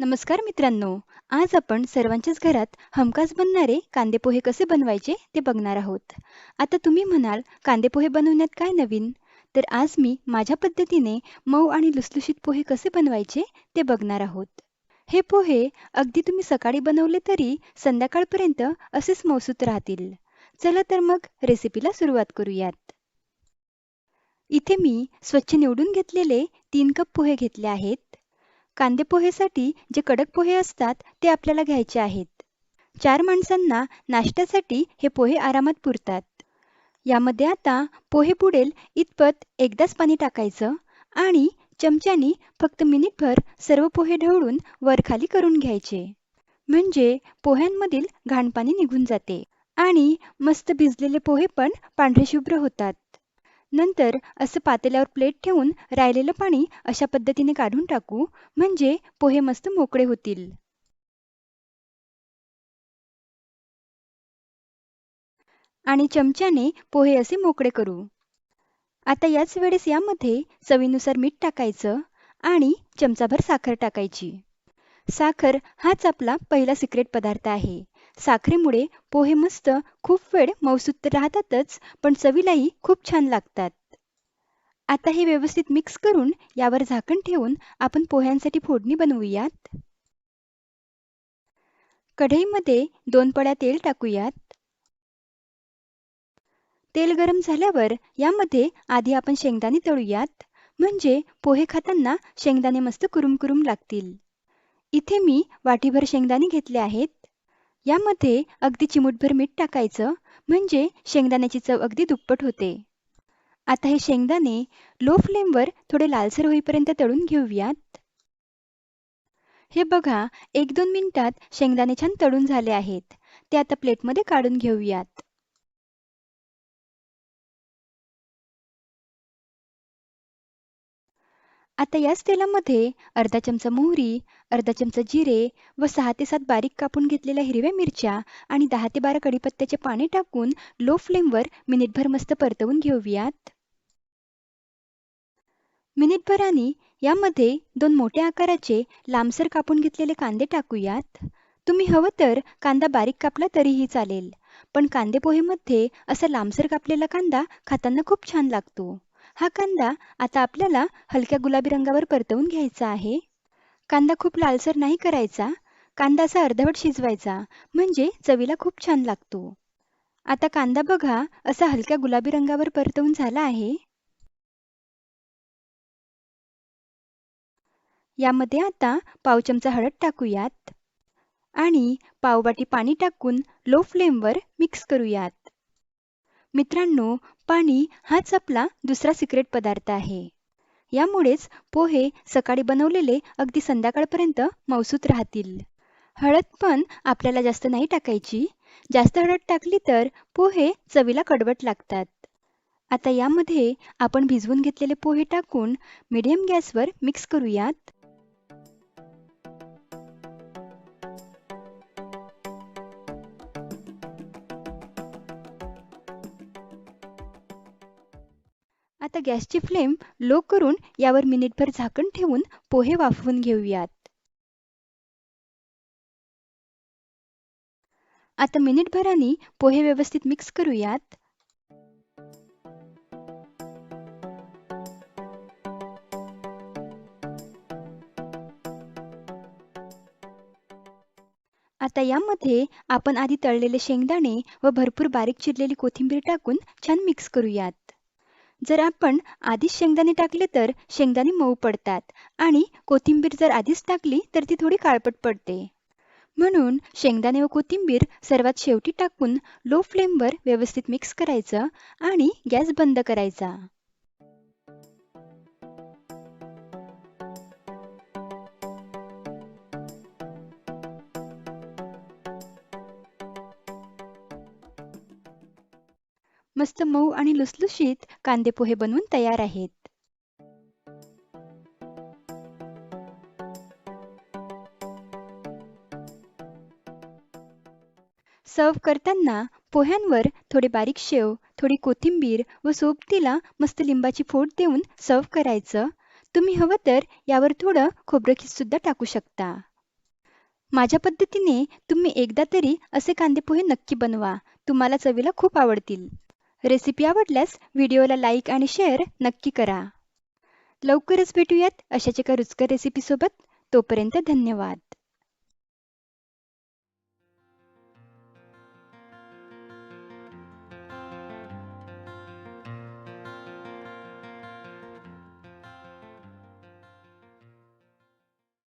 नमस्कार मित्रांनो आज आपण सर्वांच्याच घरात हमखास बनणारे कांदेपोहे कसे बनवायचे ते बघणार आहोत. आता तुम्ही म्हणाल कांदेपोहे बनवण्यात काय नवीन? तर आज मी माझ्या पद्धतीने मऊ आणि लुसलुशीत पोहे कसे बनवायचे ते बघणार आहोत. हे पोहे अगदी तुम्ही सकाळी बनवले तरी संध्याकाळपर्यंत असेच मौसूत राहतील. चला तर मग रेसिपीला सुरुवात करूयात. इथे मी स्वच्छ निवडून घेतलेले तीन कप पोहे घेतले आहेत. कांदे पोहेसाठी जे कडक पोहे असतात ते आपल्याला घ्यायचे आहेत. चार माणसांना नाश्त्यासाठी हे पोहे आरामात पुरतात. यामध्ये आता पोहे बुडेल इतपत एकदाच पाणी टाकायचं आणि चमच्यानी फक्त मिनिटभर सर्व पोहे ढवळून वरखाली करून घ्यायचे. म्हणजे पोह्यांमधील घाणपाणी निघून जाते आणि मस्त भिजलेले पोहे पण पांढरे शुभ्र होतात. नंतर असं पातेल्यावर प्लेट ठेवून राहिलेलं पाणी अशा पद्धतीने काढून टाकू म्हणजे पोहे मस्त मोकळे होतील. आणि चमच्याने पोहे असे मोकळे करू. आता याच वेळेस यामध्ये चवीनुसार मीठ टाकायचं आणि चमचाभर साखर टाकायची. साखर हाच आपला पहिला सिक्रेट पदार्थ आहे. साखरेमुळे पोहे मस्त खूप वेळ मौसूत राहतातच पण चवीलाही खूप छान लागतात. आता हे व्यवस्थित मिक्स करून यावर झाकण ठेवून आपण पोह्यांसाठी फोडणी बनवूयात. कढईमध्ये दोन पड्या तेल टाकूयात. तेल गरम झाल्यावर यामध्ये आधी आपण शेंगदाणे तळूयात म्हणजे पोहे खाताना शेंगदाणे मस्त कुरुम कुरुम लागतील. इथे मी वाटीभर शेंगदाणे घेतले आहेत. यामध्ये अगदी चिमूटभर मीठ टाकायचं म्हणजे शेंगदाण्याची चव अगदी दुप्पट होते. आता हे शेंगदाणे लो फ्लेमवर थोडे लालसर होईपर्यंत तळून घेऊयात. हे बघा एक दोन मिनिटात शेंगदाणे छान तळून झाले आहेत. ते आता प्लेटमध्ये काढून घेऊयात. आता याच तेलामध्ये अर्धा चमचा मोहरी अर्धा चमचा जिरे व सहा ते सात बारीक कापून घेतलेल्या हिरव्या मिरच्या आणि दहा ते बारा कडीपत्त्याचे पाणी टाकून लो फ्लेमवर मिनिटभर मस्त परतवून घेऊयात. मिनिटभराने यामध्ये दोन मोठ्या आकाराचे लांबसर कापून घेतलेले कांदे टाकूयात. तुम्ही हवं तर कांदा बारीक कापला तरीही चालेल पण कांदे पोहेमध्ये असा लांबसर कापलेला कांदा खाताना खूप छान लागतो. हा कांदा आता आपल्याला हलक्या गुलाबी रंगावर परतवून घ्यायचा आहे. कांदा खूप लालसर नाही करायचा. कांदा असा अर्धवट शिजवायचा. म्हणजे चवीला खूप छान लागतो. आता कांदा बघा असा हलक्या गुलाबी रंगावर परतवून झाला आहे. यामध्ये आता पाव चमचा हळद टाकूयात. आणि पाववाटी पाणी टाकून लो फ्लेमवर मिक्स करूयात. मित्रांनो पाणी हाच आपला दुसरा सिक्रेट पदार्थ आहे. यामुळेच पोहे सकाळी बनवलेले अगदी संध्याकाळपर्यंत मौसूत राहतील. हळद पण आपल्याला जास्त नाही टाकायची. जास्त हळद टाकली तर पोहे चवीला कडवट लागतात. आता यामध्ये आपण भिजवून घेतलेले पोहे टाकून मिडियम गॅसवर मिक्स करूयात. आता गॅसची फ्लेम लो करून यावर मिनिटभर झाकण ठेवून पोहे वाफवून घेऊयात. आता मिनिटभराने पोहे व्यवस्थित मिक्स करूयात. आता यामध्ये आपण आधी तळलेले शेंगदाणे व भरपूर बारीक चिरलेली कोथिंबीर टाकून छान मिक्स करूयात. जर आपण आधीच शेंगदाणे टाकले तर शेंगदाणे मऊ पडतात आणि कोथिंबीर जर आधीच टाकली तर ती थोडी काळपट पडते. म्हणून शेंगदाणे व कोथिंबीर सर्वात शेवटी टाकून लो फ्लेमवर व्यवस्थित मिक्स करायचं आणि गॅस बंद करायचा. मस्त मऊ आणि लुसलुशीत कांदे पोहे बनवून तयार आहेत. सर्व करताना पोह्यांवर थोडे बारीक शेव थोडी कोथिंबीर व सोबतीला मस्त लिंबाची फोड देऊन सर्व करायचं. तुम्ही हवं तर यावर थोडं खोबरं सुद्धा टाकू शकता. माझ्या पद्धतीने तुम्ही एकदा तरी असे कांदेपोहे नक्की बनवा. तुम्हाला चवीला खूप आवडतील. रेसिपी आवडल्यास व्हिडिओला लाईक आणि शेअर नक्की करा. लवकरच भेटूयात अशाच एका रुचकर रेसिपीसोबत तोपर्यंत धन्यवाद.